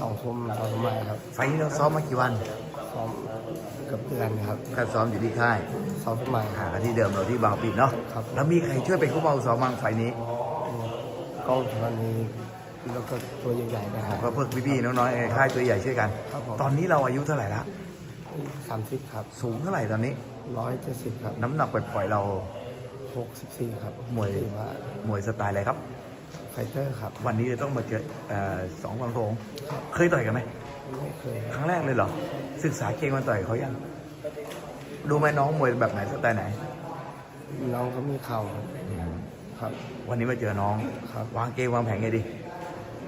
สองคมสองสมัยครับไฟล์นี้เราซ้อมมากี่วันซ้อมเกือบเดือนครับก็ซ้อมอยู่ที่ค่ายสองสมัยหากันที่เดิมเราที่บางปีเนาะครับ แล้วมีใครช่วยเป็นคู่เบาซ้อมบ้างไฟล์นี้ก็วันนี้แล้วก็ตัวใหญ่ๆนะคผรัมบก็เพิ่งพี่ๆน้องๆในค่ายตัวใหญ่ช่วยกัน ครับผม ตอนนี้เราอายุเท่าไหร่ละสามสิบครับสูงเท่าไหร่ตอนนี้ ร้อยเจ็ดสิบครับน้ำหนักปล่อยๆเรา หกสิบสี่ครับมวยถือว่า มวยสไตล์อะไรครับ ไฟเตอร์ครับ วันนี้จะต้องมาเจอเอ่อสองวังโรงครับเคยต่อยกันไหมไม่เคยครั้งแรกเลยเหรอ ศึกษาเกมมันต่อยเขายังดูไหมน้องมวยแบบไหนสไตล์ไหน น้องก็มีเข่าครับวันนี้มาเจอน้องครับวางเกมวางแผนไงดี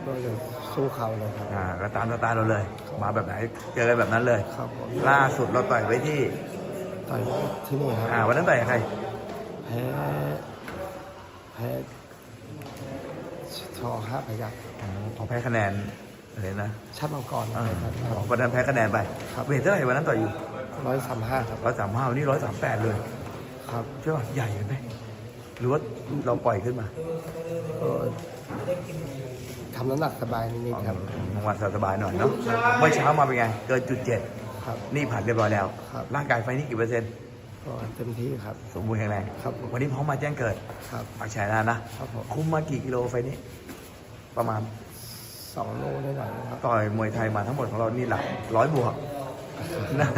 ก็จะสู้เข่าเลยครับ อ่าก็ตามสไตล์เราเลย มาแบบไหนเจอกันแบบนั้นเลย ครับผมล่าสุดเราต่อยไว้ที่ต่อยที่นี่ครับอ่าวันนั้นต่อยกับใครแพ้แพ้ ชอห้าพยักอ๋อแพ้คะแนนอะไรนะชัดมังกรอ่าครับวันนั้นแพ้คะแนนไปครับเวทเท่าไหร่วันนั้นต่อยอยู่ร้อยสามห้าครับ ร้อยสามห้าวันนี้ร้อยสามแปดเลยครับใช่ป่ะใหญ่ไหมหรือว่าเราปล่อยขึ้นมาก็ทำน้ำหนักสบายนิดๆครับบางวันสบายๆหน่อยเนาะเมื่อเช้ามาเป็นไง เกินจุดเจ็ดครับ นี่ผ่านเรียบร้อยแล้ว ครับ ร่างกายไฟนี่กี่เปอร์เซ็นต์ก็เต็มที่ครับ สมบูรณ์แข็งแรงครับผม วันนี้พร้อมมาแจ้งเกิดครับ ปากชายนานะครับผม คุมมากี่กิโลไฟนี้ ประมาณสองโลได้หน่อยนะครับต่อยมวยไทยมาทั้งหมดของเรานี่หลักร้อยบวกนะ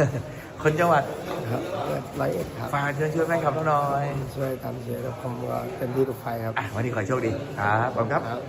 คนจังหวัดครับร้อยเอ็ดครับฝากเชิญชวนแฟนคลับเราหน่อย ช่วยทำเสียแล้วผมก็เต็มที่ทุกไฟครับอะวันนี้ขอให้โชคดี ครับขอบคุณครับครับ